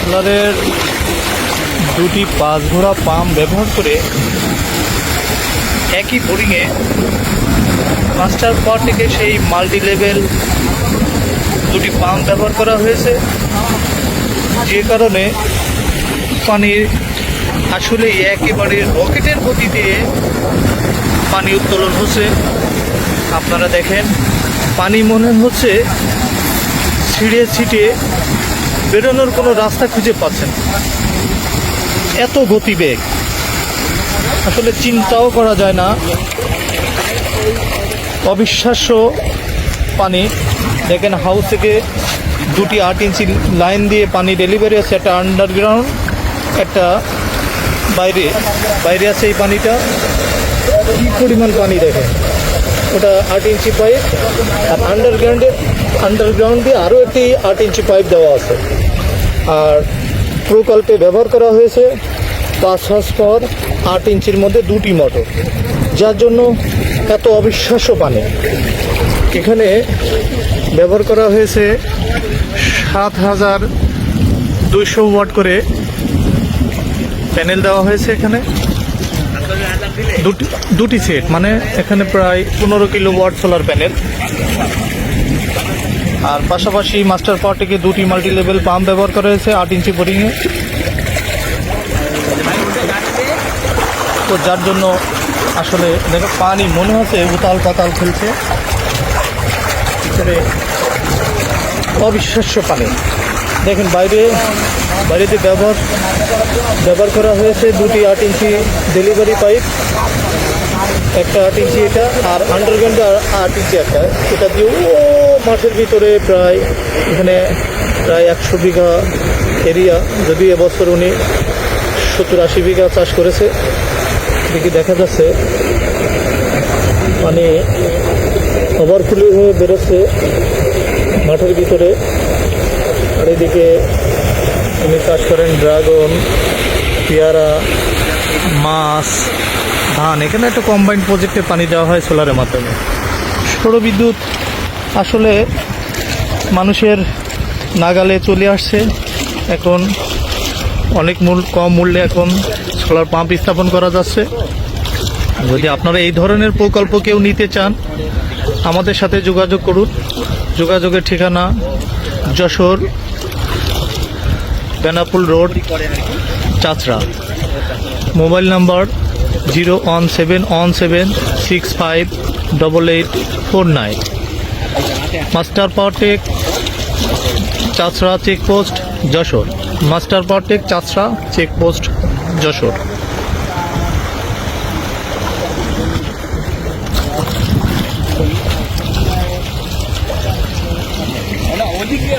সোলারের দুটি পাঁচ ঘোড়া পাম্প ব্যবহার করে একই বোরিংয়ে মাস্টার পর থেকে সেই মাল্টি লেভেল দুটি পাম্প ব্যবহার করা হয়েছে। যে কারণে পানির আসলে একেবারে রকেটের গতিতে পানি উত্তোলন হচ্ছে। আপনারা দেখেন, পানি মনে হচ্ছে ছিঁড়ে ছিটে বেরোনোর কোনো রাস্তা খুঁজে পাচ্ছেন। এত গতিবেগ। আসলে চিন্তাও করা যায় না। অবিশ্বাস্য পানি। দেখেন হাউস থেকে দুটি আট ইঞ্চি লাইন দিয়ে পানি ডেলিভারি আছে একটা আন্ডারগ্রাউন্ড একটা বাইরে। বাইরে আছে এই পানিটা। কি পরিমাণ পানি দেখেন? ওটা আট ইঞ্চি পাইপ আর আন্ডারগ্রাউন্ডে আন্ডারগ্রাউন্ডে আরও একটি আট ইঞ্চি পাইপ দেওয়া আছে। আর প্রকল্পে ব্যবহার করা হয়েছে পাঁচ হাস পর আট ইঞ্চির মধ্যে দুটি মোটর যার জন্য এত অবিশ্বাস্য পানি। এখানে ব্যবহার করা হয়েছে সাত হাজার দুইশো ওয়াট করে প্যানেল দেওয়া হয়েছে এখানে। দুটি দুটি সেট মানে এখানে প্রায় পনেরো কিলো ওয়াট সোলার প্যানেল আর পাশাপাশি মাস্টার পাওয়ার দুটি মাল্টি লেভেল পাম্প ব্যবহার করা হয়েছে আট ইঞ্চি বোরিংয়ে। তো যার জন্য আসলে দেখো, পানি মনে হচ্ছে উতাল পাতাল খেলছে। অবিশ্বাস্য পানি। দেখেন, বাইরে, বাইরেতে ব্যবহার ব্যবহার করা হয়েছে দুটি আট ইঞ্চি ডেলিভারি পাইপ একটা আট ইঞ্চি এটা, আর আন্ডারগ্রাউন্ডে আট ইঞ্চি একটা। এটা দিয়ে মাঠের ভিতরে প্রায় এখানে প্রায় একশো বিঘা এরিয়া, যদি এবছর উনি সত্তর আশি বিঘা চাষ করেছে এদিকে দেখা যাচ্ছে মানে ওভারফ্লো হয়ে বেরোচ্ছে মাঠের ভিতরে। আর এদিকে উনি চাষ করেন ড্রাগন, পেয়ারা, মাছ, ধান। এখানে একটা কম্বাইন্ড প্রজেক্টে পানি দেওয়া হয় সোলারের মাধ্যমে। সৌরবিদ্যুৎ আসলে মানুষের নাগালে চলে আসছে। এখন অনেক মূল, কম মূল্যে এখন সোলার পাম্প স্থাপন করা যাচ্ছে। যদি আপনারা এই ধরনের প্রকল্প কেউ নিতে চান, আমাদের সাথে যোগাযোগ করুন। যোগাযোগের ঠিকানা Jessore Benapole road চাচড়া mobile number zero one seven one seven six five double eight four nine. Master Powertech Chanchra checkpost Jessore. Master Powertech Chanchra checkpost Jessore. ওদিকে